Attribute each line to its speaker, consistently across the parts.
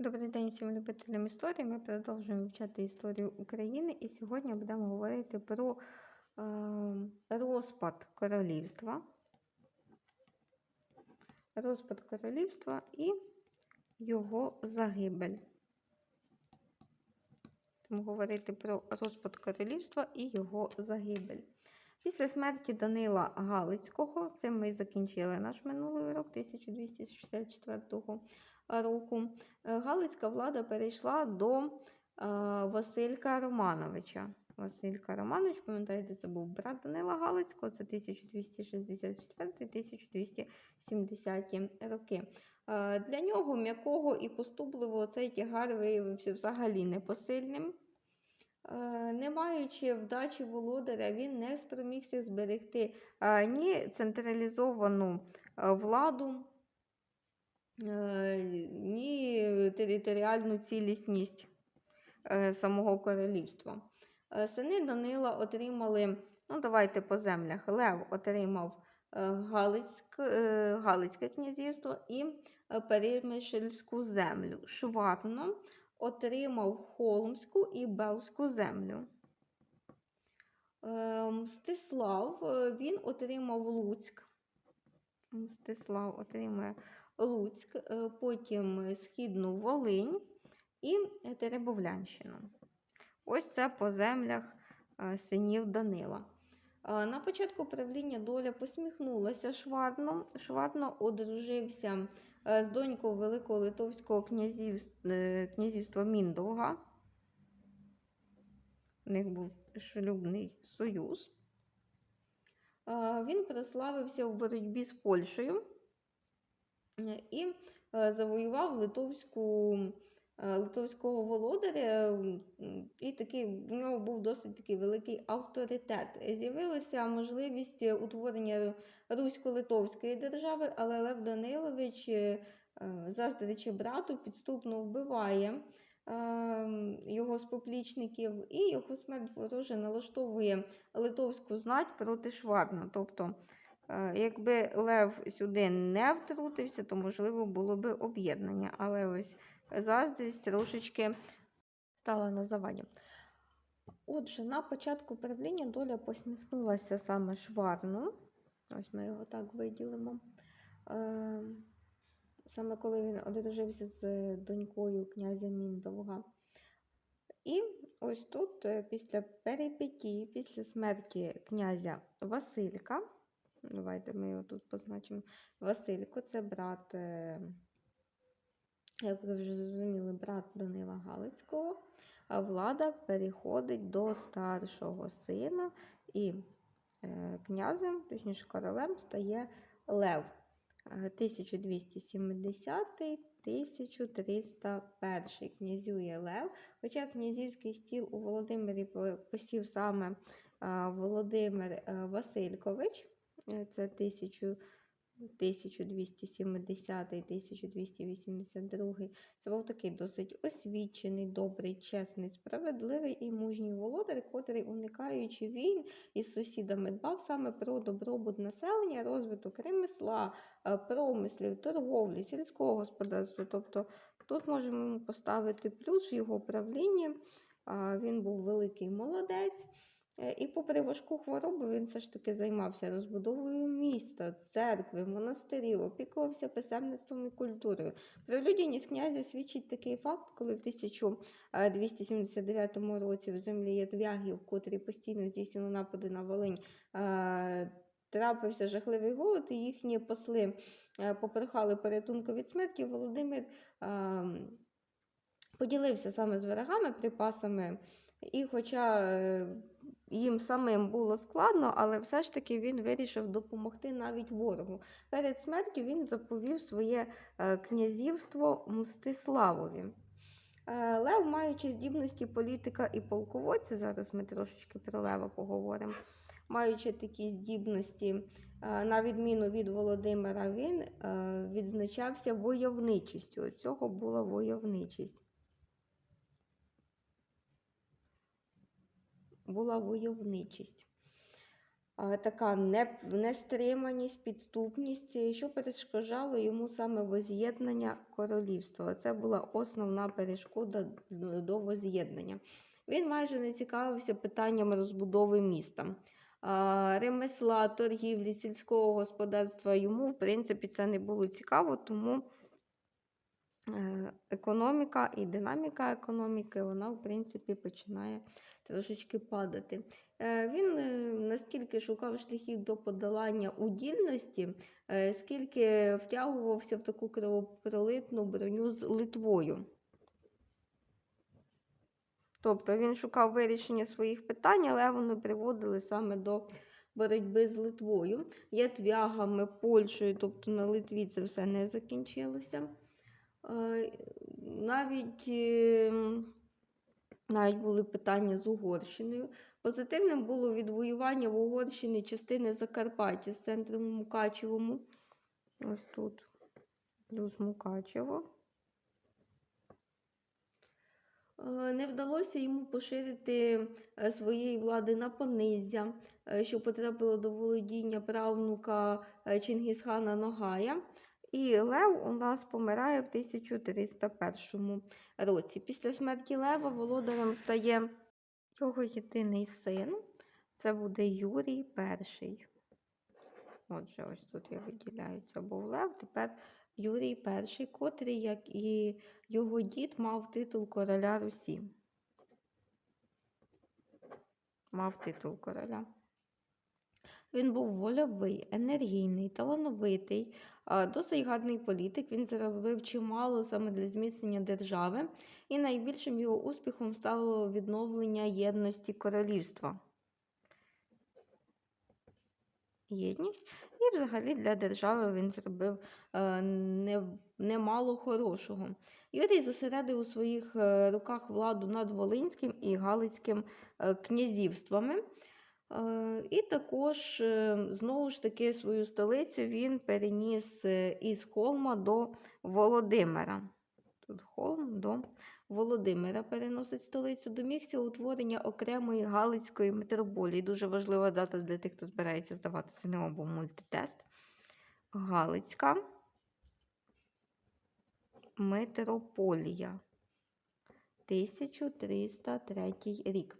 Speaker 1: Добрий день всім любителям історії. Ми продовжуємо вивчати історію України, і сьогодні будемо говорити про е, розпад королівства. Розпад королівства і його загибель. Тому говорити про розпад королівства і його загибель. Після смерті Данила Галицького, цим ми закінчили наш минулий урок 1264 року, е, Галицька влада перейшла до е, Василька Романовича. Василька Романович, пам'ятаєте, це був брат Данила Галицького, це 1264-1270 роки. Е, Для нього м'якого і поступливого цей тягар виявився взагалі непосильним. Е, Не маючи вдачі володаря, він не спромігся зберегти е, ні централізовану е, владу, ні територіальну цілісність самого королівства. Сини Данила отримали, ну давайте по землях. Лев отримав Галицьк, Галицьке князівство і Перемишльську землю. Шварно отримав Холмську і Белську землю. Е, Мстислав е, він отримав Луцьк. Мстислав отримує Луцьк, е, потім Східну Волинь і Теребовлянщину. Ось це по землях е, синів Данила. На початку правління доля посміхнулася Шварно. Шварно одружився з донькою Великого Литовського князівства, князівства Міндовга. У них був шлюбний союз. Е, Він прославився в боротьбі з Польщею е, і е, завоював литовську, е, литовського володаря, і такий, в нього був досить такий великий авторитет. З'явилася можливість утворення Русько-Литовської держави, але Лев Данилович, е, е, заздрячи брату, підступно вбиває е, його споплічників, і його смерть вороже налаштовує литовську знать проти Шварна. Тобто, е, якби Лев сюди не втрутився, то можливо було би об'єднання. Але ось заздрість трошечки стала на заваді. Отже, на початку правління доля посміхнулася саме Шварну. Ось ми його так виділимо. Е, Саме коли він одружився з донькою князя Міндовга. І ось тут, е, після перипетії, після смерті князя Василька, давайте ми його тут позначимо. Василько це брат, е, як ви вже зрозуміли, брат Данила Галицького. Влада переходить до старшого сина, і е, князем, точніше королем, стає Лев. Е, 1270-1301 князює Лев. Хоча князівський стіл у Володимирі посів саме Володимир е, Василькович, е, це 1000 1270-1282. Це був такий досить освічений, добрий, чесний, справедливий і мужній володар, котрий, уникаючи війн із сусідами, дбав саме про добробут населення, розвиток ремесла, е, промислів, торговлі, сільського господарства. Тобто тут можемо поставити плюс в його правлінні. Він був великий молодець. Е, І попри важку хворобу, він все ж таки займався розбудовою міста, церкви, монастирів, опікувався писемництвом і культурою. Про людяність князя свідчить такий факт, коли в 1279 році в землі Ядвягів, котрі постійно здійснювали напади на Волинь, е, трапився жахливий голод, і їхні посли е, попрохали порятунку від смерті. Володимир е, поділився саме з ворогами припасами. І хоча е, їм самим було складно, але все ж таки він вирішив допомогти навіть ворогу. Перед смертю він заповів своє е, князівство Мстиславові. Е, Лев, маючи здібності політика і полководця, зараз ми трошечки про Лева поговоримо. Маючи такі здібності, е, на відміну від Володимира, він відзначався войовничістю. Цього була войовничість. Була войовничість. така нестриманість, підступність, що перешкоджало йому саме воз'єднання королівства. Це була основна перешкода до воз'єднання. Він майже не цікавився питаннями розбудови міста. Ремесла, торгівлі, сільського господарства йому, в принципі, це не було цікаво, тому економіка і динаміка економіки, вона, в принципі, починає трошечки падати. Е, Він е, настільки шукав шляхів до подолання удільності, е, скільки втягувався в таку кровопролитну броню з Литвою. Тобто він шукав вирішення своїх питань, але вони приводили саме до боротьби з Литвою, ятвягами, Польщею, тобто на Литві це все не закінчилося. Е, Навіть, е, навіть були питання з Угорщиною. Позитивним було відвоювання в Угорщині частини Закарпаття з центром Мукачевому. Ось тут плюс Мукачево. Е, Не вдалося йому поширити е, своєї влади на Пониззя, е, що потрапило до володіння правнука Чингісхана Ногая. І Лев у нас помирає в 1301 році. Після смерті Лева володарем стає його єдиний син. Це буде Юрій І. Отже, ось тут я виділяю, це був Лев. Тепер Юрій І, котрий, як і його дід, мав титул короля Русі. Мав титул короля. Він був вольовий, енергійний, талановитий, досить гарний політик. Він заробив чимало саме для зміцнення держави, і найбільшим його успіхом стало відновлення єдності королівства. Єдність. І взагалі для держави він зробив е, не, немало хорошого. Юрій зосередив у своїх е, руках владу над Волинським і Галицьким е, князівствами. Е, І також, е, знову ж таки, свою столицю він переніс е, із Холма до Володимира. Тут Холм до Володимира переносить столицю. Домігся утворення окремої Галицької митрополії. Дуже важлива дата для тих, хто збирається здавати ЗНО, бо мультитест. Галицька митрополія. 1303 рік.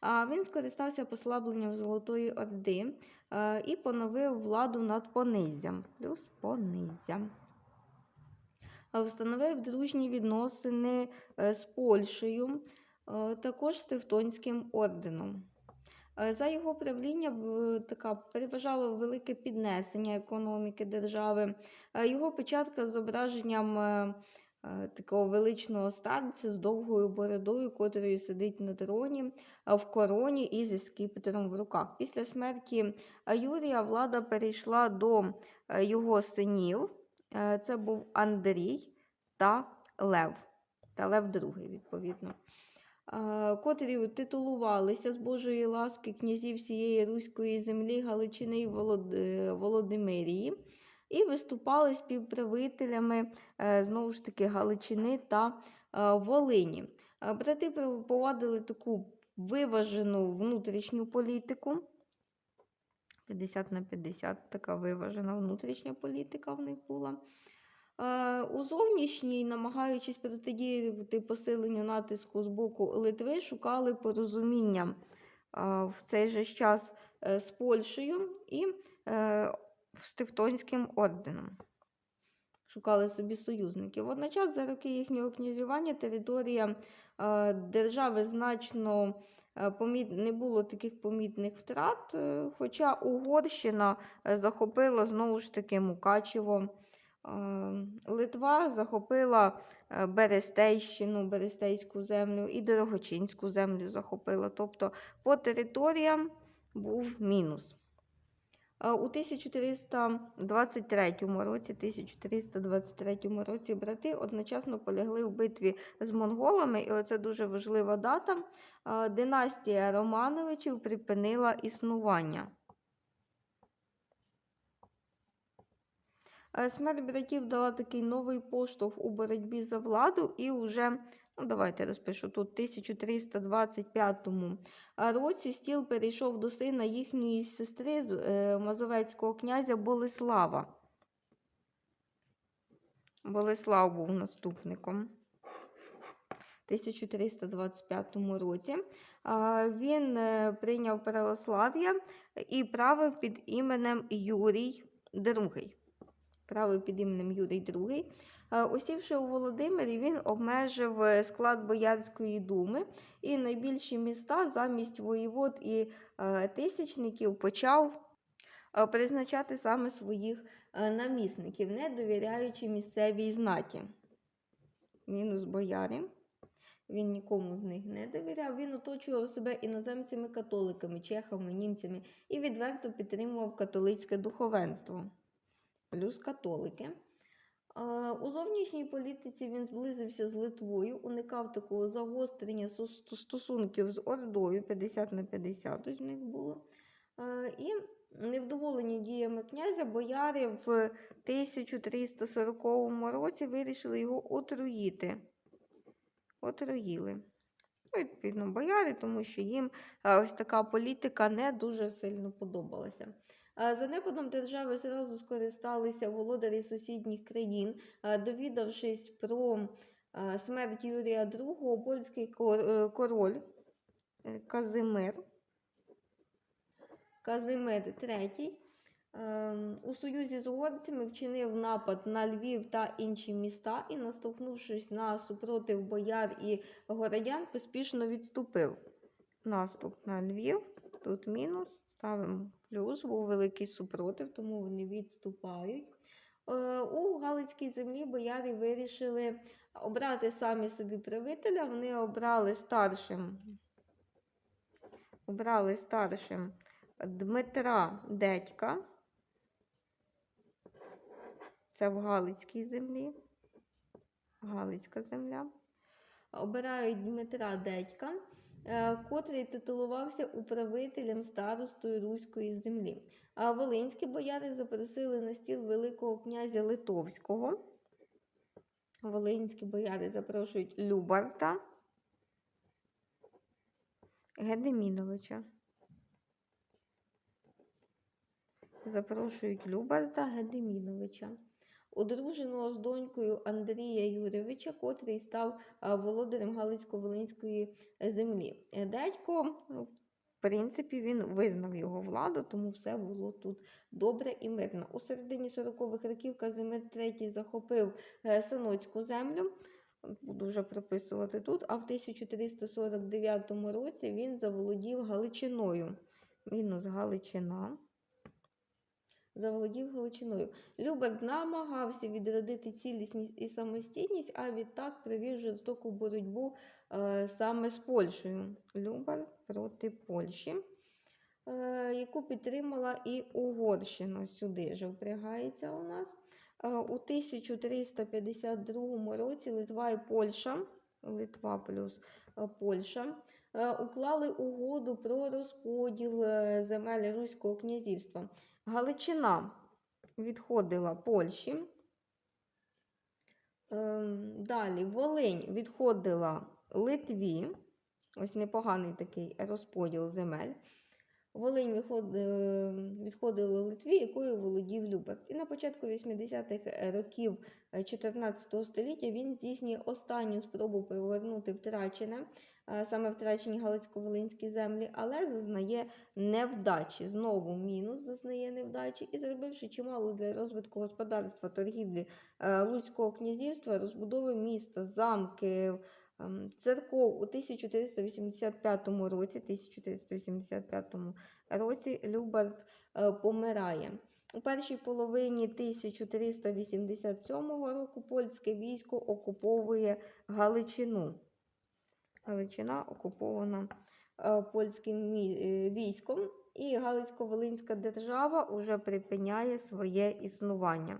Speaker 1: А Він скористався послабленням Золотої Орди е, і поновив владу над Пониззям. Плюс Пониззям. Е, Встановив дружні відносини е, з Польщею, також з Тевтонським орденом. За його правління така переважало велике піднесення економіки держави. Його печатка з зображенням такого величного старця з довгою бородою, котрою сидить на троні, в короні і зі скіпетром в руках. Після смерті е, Юрія влада перейшла до е, його синів. Е, Це був Андрій та Лев, та Лев II, відповідно. е, Котрі титулувалися з Божої ласки князів всієї Руської землі, Галичини і Волод- е, Володимирії, і виступали співправителями е, знову ж таки Галичини та е, Волині. Е, Брати провадили таку виважену внутрішню політику. 50 на 50 така виважена внутрішня політика в них була. У зовнішній, намагаючись протидіяти посиленню натиску з боку Литви, шукали порозуміння в цей же час з Польщею і з Тевтонським орденом. Шукали собі союзників. Водночас, за роки їхнього князювання, територія е, держави значно е, поміт... не було таких помітних втрат, е, хоча Угорщина е, захопила знову ж таки Мукачево. Е, Литва захопила е, Берестейщину, Берестейську землю і Дорогочинську землю захопила. Тобто по територіям був мінус. Е, У 1423 році, 1423 році брати одночасно полягли в битві з монголами, і оце дуже важлива дата. Е, Династія Романовичів припинила існування. Е, Смерть братів дала такий новий поштовх у боротьбі за владу, і вже Ну, давайте розпишу тут 1325 році стіл перейшов до сина їхньої сестри з е, Мазовецького князя Болеслава. Болеслав був наступником. 1325 році. Він е, прийняв православ'я і правив під іменем Юрій II. Правив під іменем Юрій II. Е, Осівши у Володимирі, він обмежив е, склад Боярської думи і найбільші міста замість воєвод і е, тисячників почав призначати саме своїх намісників, не довіряючи місцевій знаті. Мінус бояри. Він нікому з них не довіряв. Він оточував себе іноземцями католиками, чехами, німцями і відверто підтримував католицьке духовенство. Плюс католики. У зовнішній політиці він зблизився з Литвою, уникав такого загострення стосунків з Ордою 50 на 50 ось в них було. І невдоволені діями князя, бояри в 1340 році вирішили його отруїти. Отруїли. Ну, Відповідно, бояри, тому що їм ось така політика не дуже сильно подобалася. А, За непадом держави зразу скористалися володарі сусідніх країн, довідавшись про смерть Юрія II, польський е, король е, Казимир, Казимир III ем, у союзі з угорцями вчинив напад на Львів та інші міста і, наштовхнувшись на супротив бояр і городян, поспішно відступив. Наступ на Львів, тут мінус, ставимо плюс, був великий супротив, тому вони відступають. Е, У Галицькій землі бояри вирішили обрати самі собі правителя. Вони обрали старшим, обрали старшим Дмитра Дедька. Це в Галицькій землі. Галицька земля. Обирають Дмитра Дедька, котрий титулувався управителем старостою Руської землі. А волинські бояри запросили на стіл Великого князя Литовського. Волинські бояри запрошують Любарта Гедеміновича. Запрошують Любарта Гедеміновича, одруженого з донькою Андрія Юрійовича, котрий став володарем Галицько-Волинської землі. Е, Дядько, ну, в принципі, він визнав його владу, тому все було тут добре і мирно. У середині 40-х років Казимир III захопив е, Саноцьку землю. Буду вже прописувати тут. А в 1349 році він заволодів Галичиною. Мінус Галичина заволодів Галичиною. Люберт намагався відродити цілісність і самостійність, а відтак провів жорстоку боротьбу е, саме з Польщею. Люберт проти Польщі, е, яку підтримала і Угорщина. Сюди же впрягається у нас. Е, у 1352 році Литва і Польща, Литва плюс е, Польща, е, уклали угоду про розподіл е, земель Руського князівства. Галичина відходила Польщі. Ем, Далі Волинь відходила Литві. Ось непоганий такий розподіл земель. Волинь е, відходила Литві, якою володів Люберт. І на початку 80-х років е, 14 століття він здійснює останню спробу повернути втрачене, е, саме втрачені Галицько-Волинські землі, але зазнає невдачі. Знову мінус зазнає невдачі і зробивши чимало для розвитку господарства, торгівлі е, Луцького князівства, розбудови міста, замки, ем, церков у 1485 році, 1485 році Люберт е, помирає. У першій половині 1387 року польське військо окуповує Галичину. Галичина окупована е, польським е, військом, і Галицько-Волинська держава уже припиняє своє існування.